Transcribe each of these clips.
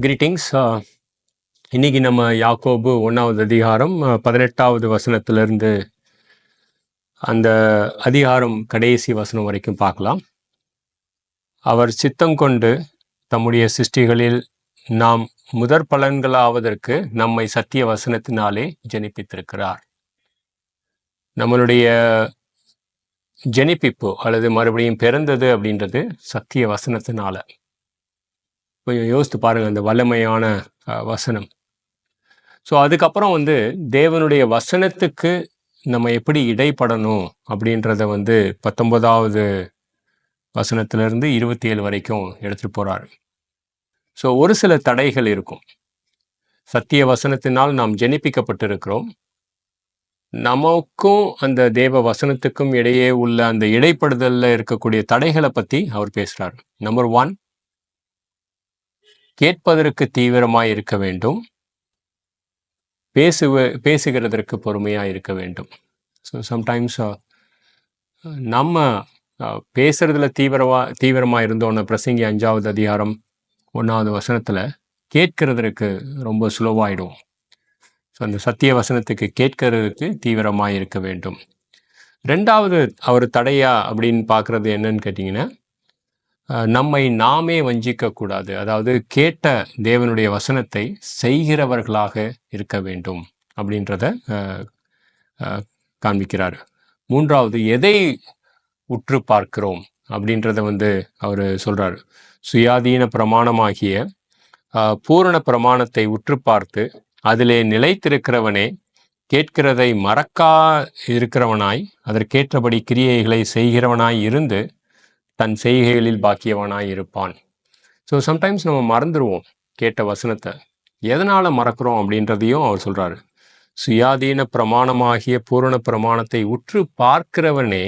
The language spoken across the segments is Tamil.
கிரீட்டிங்ஸ் இன்னைக்கு நம்ம யாக்கோபு ஒன்றாவது அதிகாரம் பதினெட்டாவது வசனத்திலிருந்து அந்த அதிகாரம் கடைசி வசனம் வரைக்கும் பார்க்கலாம். அவர் சித்தம் கொண்டு தம்முடைய சிருஷ்டிகளில் நாம் முதற் பலன்களாவதற்கு நம்மை சத்திய வசனத்தினாலே ஜெனிப்பித்திருக்கிறார். நம்மளுடைய ஜெனிப்பிப்பு அல்லது மறுபடியும் பிறந்தது அப்படின்றது சத்திய வசனத்தினால. கொஞ்சம் யோசித்து பாருங்கள் அந்த வல்லமையான வசனம். ஸோ அதுக்கப்புறம் வந்து தேவனுடைய வசனத்துக்கு நம்ம எப்படி இடைப்படணும் அப்படின்றத வந்து பத்தொன்பதாவது வசனத்திலிருந்து இருபத்தி ஏழு வரைக்கும் எடுத்துகிட்டு போகிறாரு ஸோ ஒரு சில தடைகள் இருக்கும். சத்திய வசனத்தினால் நாம் ஜெனிப்பிக்கப்பட்டிருக்கிறோம். நமக்கும் அந்த தேவ வசனத்துக்கும் இடையே உள்ள அந்த இடைப்படுதலில் இருக்கக்கூடிய தடைகளை பற்றி அவர் பேசுகிறார் நம்பர் ஒன் கேட்பதற்கு தீவிரமாய் இருக்க வேண்டும். பேசுவ பேசுகிறதற்கு பொறுமையாக இருக்க வேண்டும். ஸோ சம்டைம்ஸ் uh, நம்ம பேசுகிறதுல பேசுறதுல தீவிரமாக இருந்தோன்னு பிரசங்கி அஞ்சாவது அதிகாரம் ஒன்றாவது வசனத்தில் கேட்கறதற்கு ரொம்ப சுலவாயிடும். ஸோ அந்த சத்திய வசனத்துக்கு கேட்கறதுக்கு தீவிரமாக இருக்க வேண்டும். ரெண்டாவது அவர் தடையா அப்படின்னு பார்க்குறது என்னன்னு கேட்டிங்கன்னா நம்மை நாமே வஞ்சிக்க கூடாது அதாவது கேட்ட தேவனுடைய வசனத்தை செய்கிறவர்களாக இருக்க வேண்டும் அப்படின்றத காண்பிக்கிறார். மூன்றாவது எதை உற்று பார்க்கிறோம் அப்படின்றத வந்து அவர் சொல்றாரு. சுயாதீன பிரமாணமாகிய பூரண பிரமாணத்தை உற்று பார்த்து அதிலே நிலைத்திருக்கிறவனே கேட்கிறதை மறக்கா இருக்கிறவனாய் அதற்கேற்றபடி கிரியைகளை செய்கிறவனாய் இருந்து தன் செய்கைகளில் பாக்கியவனாய் இருப்பான். ஸோ சம்டைம்ஸ் நம்ம மறந்துடுவோம் கேட்ட வசனத்தை. எதனால் மறக்கிறோம் அப்படின்றதையும் அவர் சொல்கிறாரு சுயாதீன பிரமாணமாகிய பூரண பிரமாணத்தை உற்று பார்க்கிறவனே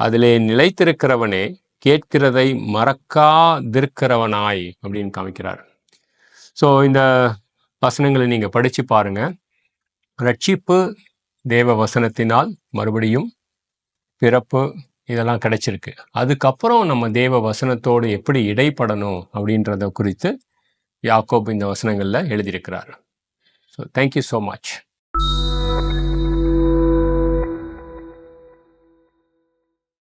அதிலே நிலைத்திருக்கிறவனே கேட்கிறதை மறக்காதிருக்கிறவனாய் அப்படின்னு காமிக்கிறார். ஸோ இந்த வசனங்களை நீங்கள் படித்து பாருங்க. ரட்சிப்பு தேவ வசனத்தினால் மறுபடியும் பிறப்பு இதெல்லாம் கிடைச்சிருக்கு. அதுக்கப்புறம் நம்ம தேவ வசனத்தோடு எப்படி இடைப்படணும் அப்படின்றத குறித்து யாக்கோப் இந்த வசனங்களில் எழுதியிருக்கிறார். So thank you so much